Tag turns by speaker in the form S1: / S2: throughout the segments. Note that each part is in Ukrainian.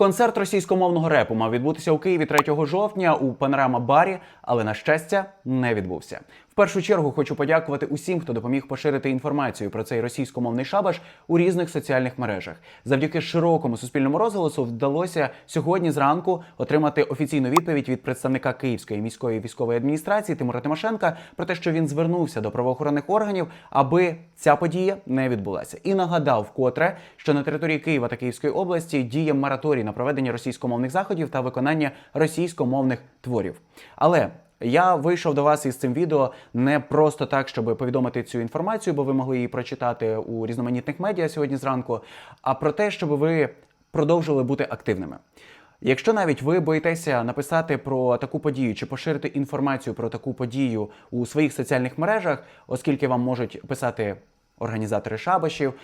S1: Концерт російськомовного репу мав відбутися у Києві 3 жовтня у панорама барі, але на щастя не відбувся. Першу чергу хочу подякувати усім, хто допоміг поширити інформацію про цей російськомовний шабаш у різних соціальних мережах. Завдяки широкому суспільному розголосу вдалося сьогодні зранку отримати офіційну відповідь від представника Київської міської військової адміністрації Тимура Тимошенка про те, що він звернувся до правоохоронних органів, аби ця подія не відбулася, і нагадав вкотре, що на території Києва та Київської області діє мораторій на проведення російськомовних заходів та виконання російськомовних творів. Але я вийшов до вас із цим відео не просто так, щоб повідомити цю інформацію, бо ви могли її прочитати у різноманітних медіа сьогодні зранку, а про те, щоб ви продовжували бути активними. Якщо навіть ви боїтеся написати про таку подію чи поширити інформацію про таку подію у своїх соціальних мережах, оскільки вам можуть писати організатори шабашів,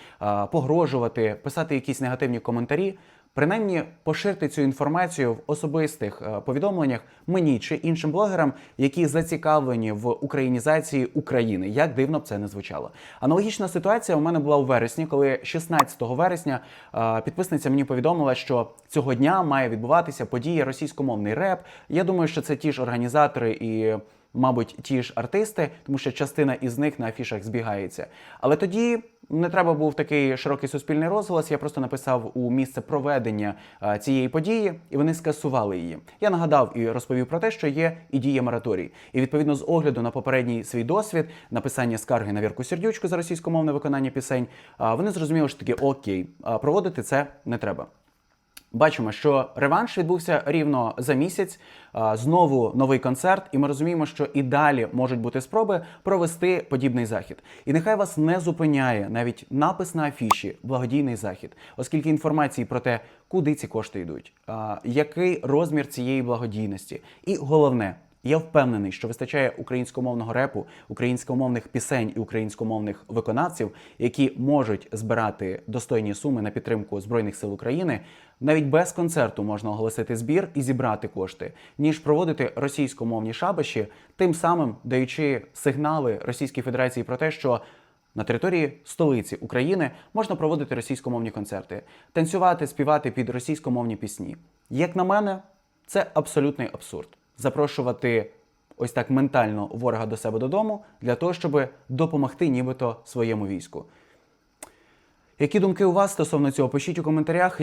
S1: погрожувати, писати якісь негативні коментарі. Принаймні поширте цю інформацію в особистих е, повідомленнях мені чи іншим блогерам, які зацікавлені в українізації України. Як дивно б це не звучало. Аналогічна ситуація у мене була у вересні, коли 16 вересня е, підписниця мені повідомила, що цього дня має відбуватися подія російськомовний реп. Я думаю, що це ті ж організатори і мабуть, ті ж артисти, тому що частина із них на афішах збігається. Але тоді не треба був такий широкий суспільний розголос. Я просто написав у місце проведення а, цієї події, і вони скасували її. Я нагадав і розповів про те, що є і діє мораторій. І відповідно з огляду на попередній свій досвід написання скарги на Вірку Сердючку за російськомовне виконання пісень. а, Вони зрозуміли, що таки окей, а, проводити це не треба. Бачимо, що реванш відбувся рівно за місяць. Знову новий концерт, і ми розуміємо, що і далі можуть бути спроби провести подібний захід. І нехай вас не зупиняє навіть напис на афіші благодійний захід, оскільки інформації про те, куди ці кошти йдуть, який розмір цієї благодійності, і головне. Я впевнений, що вистачає українськомовного репу, українськомовних пісень і українськомовних виконавців, які можуть збирати достойні суми на підтримку збройних сил України. Навіть без концерту можна оголосити збір і зібрати кошти, ніж проводити російськомовні шабаші, тим самим даючи сигнали Російській Федерації про те, що на території столиці України можна проводити російськомовні концерти, танцювати, співати під російськомовні пісні. Як на мене, це абсолютний абсурд. Запрошувати ось так ментально ворога до себе додому для того, щоб допомогти нібито своєму війську. Які думки у вас стосовно цього? Пишіть у коментарях.